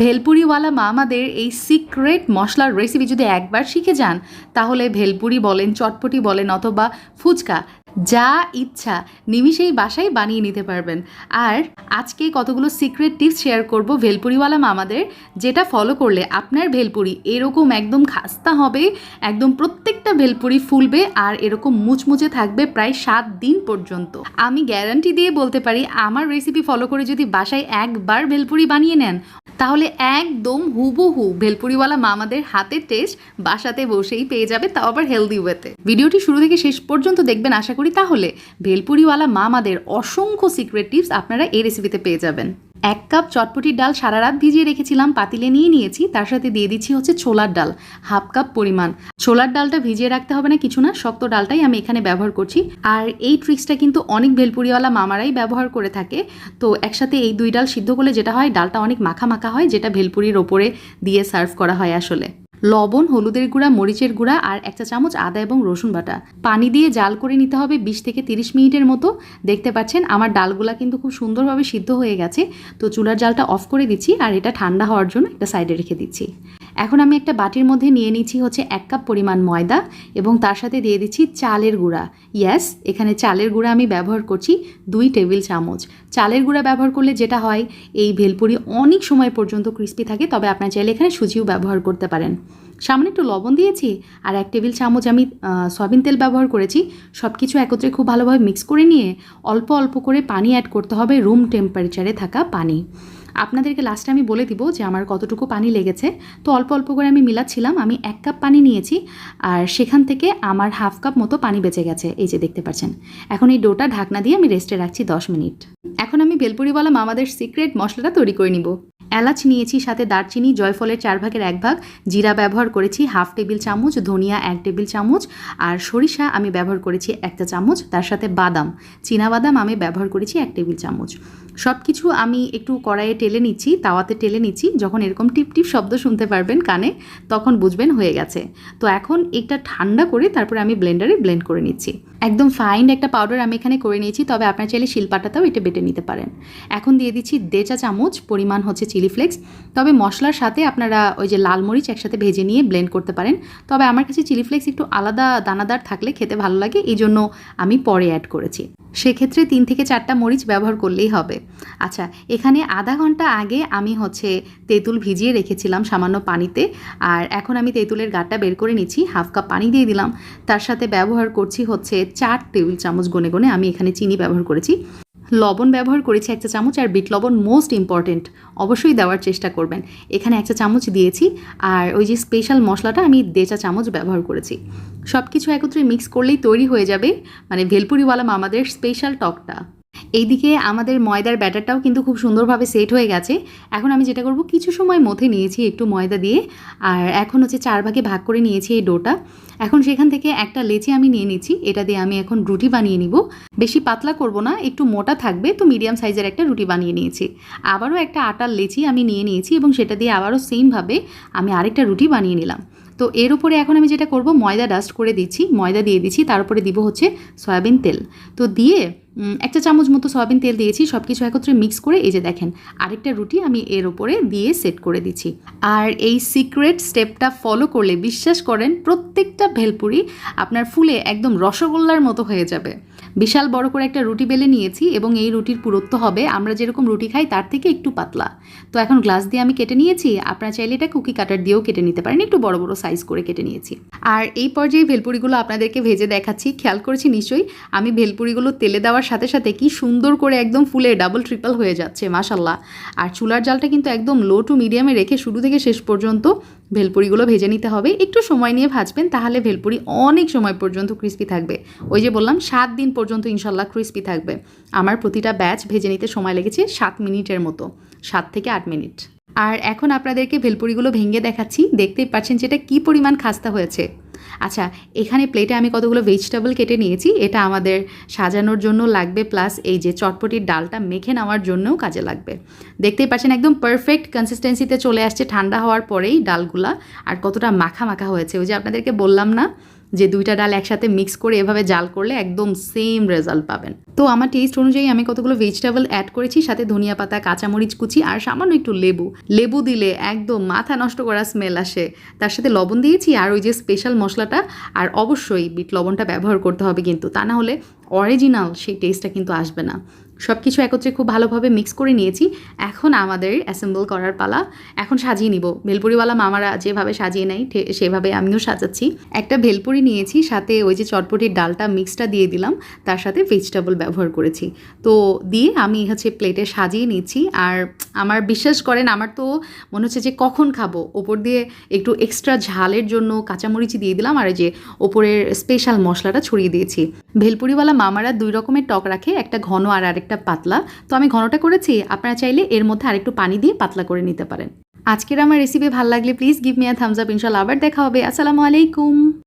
ভেলপুরিওয়ালা মামাদের এই সিক্রেট মশলার রেসিপি যদি একবার শিখে যান, তাহলে ভেলপুরি বলেন, চটপটি বলেন অথবা ফুচকা, যা ইচ্ছা নিমিষেই বাসায় বানিয়ে নিতে পারবেন। আর আজকে কতগুলো সিক্রেট টিপস শেয়ার করব ভেলপুরিওয়ালা মামাদের, যেটা ফলো করলে আপনার ভেলপুরি এরকম একদম খাস্তা হবে, একদম প্রত্যেকটা ভেলপুরি ফুলবে আর এরকম মুচমুচে থাকবে প্রায় সাত দিন পর্যন্ত। আমি গ্যারান্টি দিয়ে বলতে পারি, আমার রেসিপি ফলো করে যদি বাসায় একবার ভেলপুরি বানিয়ে নেন তাহলে একদম হুবহু ভেলপুরিওয়ালা মামাদের হাতের টেস্ট বাসাতে বসেই পেয়ে যাবে, তাও আবার হেলদি ওয়েতে ভিডিওটি শুরু থেকে শেষ পর্যন্ত দেখবেন, আশা করি তাহলে ভেলপুরিওয়ালা মামাদের অসংখ্য সিক্রেট টিপস আপনারা এই রেসিপিতে পেয়ে যাবেন। এক কাপ চটপটির ডাল সারা রাত ভিজিয়ে রেখেছিলাম, পাতিলে নিয়ে নিয়েছি, তার সাথে দিয়ে দিচ্ছি হচ্ছে ছোলার ডাল, হাফ কাপ পরিমাণ। ছোলার ডালটা ভিজিয়ে রাখতে হবে না কিছু না, শক্ত ডালটাই আমি এখানে ব্যবহার করছি। আর এই ট্রিক্সটা কিন্তু অনেক ভেলপুরিওয়ালা মামারাই ব্যবহার করে থাকে। তো একসাথে এই দুই ডাল সিদ্ধ করলে যেটা হয়, ডালটা অনেক মাখা মাখা হয়, যেটা ভেলপুরির ওপরে দিয়ে সার্ভ করা হয় আসলে। লবণ, হলুদের গুঁড়া, মরিচের গুঁড়া আর একটা চামচ আদা এবং রসুন বাটা। পানি দিয়ে জাল করে নিতে হবে বিশ থেকে তিরিশ মিনিটের মতো। দেখতে পাচ্ছেন আমার ডালগুলা কিন্তু খুব সুন্দরভাবে সিদ্ধ হয়ে গেছে। তো চুলার জালটা অফ করে দিচ্ছি আর এটা ঠান্ডা হওয়ার জন্য একটা সাইডে রেখে দিচ্ছি। এখন আমি একটা বাটির মধ্যে নিয়ে নিচ্ছি হচ্ছে এক কাপ পরিমাণ ময়দা এবং তার সাথে দিয়ে দিচ্ছি চালের গুঁড়া। ইয়াস এখানে চালের গুঁড়া আমি ব্যবহার করছি দুই টেবিল চামচ। চালের গুঁড়া ব্যবহার করলে যেটা হয়, এই ভেলপুরি অনেক সময় পর্যন্ত ক্রিস্পি থাকে, তবে আপনার চাইলে এখানে সুজিও ব্যবহার করতে পারেন। সামনে একটু লবণ দিয়েছি আর এক টেবিল চামচ আমি সয়াবিন তেল ব্যবহার করেছি। সব কিছু একত্রে খুব ভালোভাবে মিক্স করে নিয়ে অল্প অল্প করে পানি অ্যাড করতে হবে রুম টেম্পারেচারে থাকা পানি। আপনাদেরকে লাস্টে আমি বলে দিব যে আমার কতটুকু পানি লেগেছে। তো অল্প অল্প করে আমি মিলাচ্ছিলাম, আমি এক কাপ পানি নিয়েছি আর সেখান থেকে আমার হাফ কাপ মতো পানি বেঁচে গেছে, এই যে দেখতে পাচ্ছেন। এখন এই ডোটা ঢাকনা দিয়ে আমি রেস্টে রাখছি দশ মিনিট। এখন আমি বেলপুরিওয়ালা মামাদের সিক্রেট মশলাটা তৈরি করে নিব। এলাচ নিয়েছি, সাথে দারচিনি, জয়ফলের চার ভাগের এক ভাগ, জিরা ব্যবহার করেছি, হাফ টেবিল চামচ, ধনিয়া এক টেবিল চামচ, আর সরিষা আমি ব্যবহার করেছি একটা চামচ, তার সাথে বাদাম বাদাম আমি ব্যবহার করেছি এক টেবিল চামচ। সব কিছু আমি একটু কড়াইয়ে টেলে নিচ্ছি, তাওয়াতে টেলে নিচ্ছি, যখন এরকম টিপ টিপ শব্দ শুনতে পারবেন কানে, তখন বুঝবেন হয়ে গেছে। তো এখন এটা ঠান্ডা করে তারপরে আমি ব্লেন্ডারে ব্লেন্ড করে নিচ্ছি। একদম ফাইন একটা পাউডার আমি এখানে করে নিয়েছি, তবে আপনার চাইলে শিলপাটাতেও এটা বেটে নিতে পারেন। এখন দিয়ে দিচ্ছি দেড় চা চামচ, পরিমাণ হচ্ছে চিলি ফ্লেক্স। তবে মশলার সাথে আপনারা ওই যে লাল মরিচ একসাথে ভেজে নিয়ে ব্লেন্ড করতে পারেন। তবে আমার কাছে চিলি ফ্লেক্স একটু আলাদা দানাদার থাকলে খেতে ভালো লাগে এই জন্য আমি পরে অ্যাড করেছি। সেক্ষেত্রে তিন থেকে চারটা মরিচ ব্যবহার করলেই হবে। আচ্ছা এখানে আধা ঘণ্টা আগে আমি হচ্ছে তেঁতুল ভিজিয়ে রেখেছিলাম সামান্য পানিতে। আর এখন আমি তেঁতুলের গাটা বের করে নিচ্ছি, হাফ কাপ পানি দিয়ে দিলাম। তার সাথে ব্যবহার করছি হচ্ছে চার টেবিল চামচ গনে গনে আমি এখানে চিনি ব্যবহার করেছি। লবণ ব্যবহার করেছি একটা চামচ আর বিট লবণ মোস্ট ইম্পর্টেন্ট অবশ্যই দেওয়ার চেষ্টা করবেন। এখানে একটা চামচ দিয়েছি আর ওই যে স্পেশাল মশলাটা আমি দেচা চামচ ব্যবহার করেছি। সব কিছু একত্রে মিক্স করলেই তৈরি হয়ে যাবে মানে ভেলপুরিওয়ালা মামাদের স্পেশাল টকটা। এইদিকে আমাদের ময়দার ব্যাটারটাও কিন্তু খুব সুন্দরভাবে সেট হয়ে গেছে। এখন আমি যেটা করব, কিছু সময় মধ্যে নিয়েছি একটু ময়দা দিয়ে, আর এখন হচ্ছে চার ভাগে ভাগ করে নিয়েছি এই ডোটা। এখন সেখান থেকে একটা লেচি আমি নিয়ে নিচ্ছি, এটা দিয়ে আমি এখন রুটি বানিয়ে নিব। বেশি পাতলা করব না, একটু মোটা থাকবে, তো মিডিয়াম সাইজের একটা রুটি বানিয়ে নিয়েছি। আবারও একটা আটার লেচি আমি নিয়ে নিয়েছি এবং সেটা দিয়ে আবারও সেমভাবে আমি আরেকটা রুটি বানিয়ে নিলাম। তো এর উপরে এখন আমি যেটা করব, ময়দা ডাস্ট করে দিচ্ছি, ময়দা দিয়ে দিচ্ছি, তার উপরে দিব হচ্ছে সয়াবিন তেল। তো দিয়ে একটা চামচ মতো সয়াবিন তেল দিয়েছি সব কিছু একত্রে মিক্স করে এই যে দেখেন, আরেকটা রুটি আমি এর ওপরে দিয়ে সেট করে দিচ্ছি। আর এই সিক্রেট স্টেপটা ফলো করলে, বিশ্বাস করেন, প্রত্যেকটা ভেলপুরি আপনার ফুলে একদম রসগোল্লার মতো হয়ে যাবে। বিশাল বড় করে একটা রুটি বেলে নিয়েছি এবং এই রুটির পুরুত্ব হবে, আমরা যেরকম রুটি খাই তার থেকে একটু পাতলা। তো এখন গ্লাস দিয়ে আমি কেটে নিয়েছি, আপনারা চাইলে এটা কুকি কাটার দিয়েও কেটে নিতে পারেন, একটু বড় বড় সাইজ করে কেটে নিয়েছি। আর এই পর্যায়ে ভেলপুরিগুলো আপনাদেরকে ভেজে দেখাচ্ছি, খেয়াল করেছি নিশ্চয়ই, আমি ভেলপুরিগুলো তেলে দেওয়ার সাথে সাথে কি সুন্দর করে একদম ফুলে ডাবল ট্রিপল হয়ে যাচ্ছে মাসাল্লাহ আর চুলার জালটা কিন্তু একদম লো টু মিডিয়ামে রেখে শুরু থেকে শেষ পর্যন্ত ভেলপুরিগুলো ভেজে নিতে হবে। একটু সময় নিয়ে ভাজবেন, তাহলে ভেলপুরি অনেক সময় পর্যন্ত ক্রিস্পি থাকবে। ওই যে বললাম, সাত দিন পর্যন্ত ইনশাল্লাহ ক্রিস্পি থাকবে। আমার প্রতিটা ব্যাচ ভেজে নিতে সময় লেগেছে সাত মিনিটের মতো, সাত থেকে আট মিনিট। আর এখন আপনাদেরকে ভেলপুরিগুলো ভেঙে দেখাচ্ছি দেখতেই পাচ্ছেন যেটা কী পরিমাণ খাস্তা হয়েছে। আচ্ছা এখানে প্লেটে আমি কতগুলো ভেজিটেবল কেটে নিয়েছি? এটা আমাদের সাজানোর জন্য লাগবে প্লাস এই যে চটপটির ডালটা মেখে নেওয়ার জন্যও কাজে লাগবে। দেখতেই পাচ্ছেন, একদম পারফেক্ট কনসিস্টেন্সিতে চলে আসছে ঠান্ডা হওয়ার পরেই ডালগুলা। আর কতটা মাখা মাখা হয়েছে, ওই যে আপনাদেরকে বললাম না? যে দুইটা ডাল একসাথে মিক্স করে এভাবে জাল করলে একদম সেম রেজাল্ট পাবেন। তো আমার টেস্ট অনুযায়ী আমি কতগুলো ভেজিটেবল অ্যাড করেছি, সাথে ধনিয়া পাতা, কাঁচামরিচ কুচি আর সামান্য একটু লেবু। লেবু দিলে একদম মাথা নষ্ট করা স্মেল আসে। তার সাথে লবণ দিয়েছি আর ওই যে স্পেশাল মশলাটা, আর অবশ্যই বিট লবণটা ব্যবহার করতে হবে কিন্তু, তা না হলে অরিজিনাল সেই টেস্টটা কিন্তু আসবে না। সব কিছু একত্রে খুব ভালোভাবে মিক্স করে নিয়েছি। এখন আমাদের অ্যাসেম্বল করার পালা। এখন সাজিয়ে নিব। ভেলপুরিওয়ালা মামারা যেভাবে সাজিয়ে নেয় সেভাবে আমিও সাজাচ্ছি। একটা ভেলপুরি নিয়েছি, সাথে ওই যে চটপটির ডালটা মিক্সটা দিয়ে দিলাম। তার সাথে ভেজিটেবল ব্যবহার করেছি। তো দিয়ে আমি হচ্ছে প্লেটে সাজিয়ে নিচ্ছি। আর আমার বিশ্বাস করেন, আমার তো মনে হচ্ছে যে কখন খাব? ওপর দিয়ে একটু এক্সট্রা ঝালের জন্য কাঁচামরিচ দিয়ে দিলাম। আর যে ওপরের স্পেশাল মশলাটা ছড়িয়ে দিয়েছি। ভেলপুরিওয়ালা মামারা দুই রকমের টক রাখে। একটা ঘন আর আরেকটা পাতলা। তো আমি ঘনটা করেছি, আপনারা চাইলে এর মধ্যে আরেকটু পানি দিয়ে পাতলা করে নিতে পারেন। আজকের আমার রেসিপি ভালো লাগলে please give me a thumbs up ইনশাল্লাহ আবার দেখা হবে। আসসালামু আলাইকুম।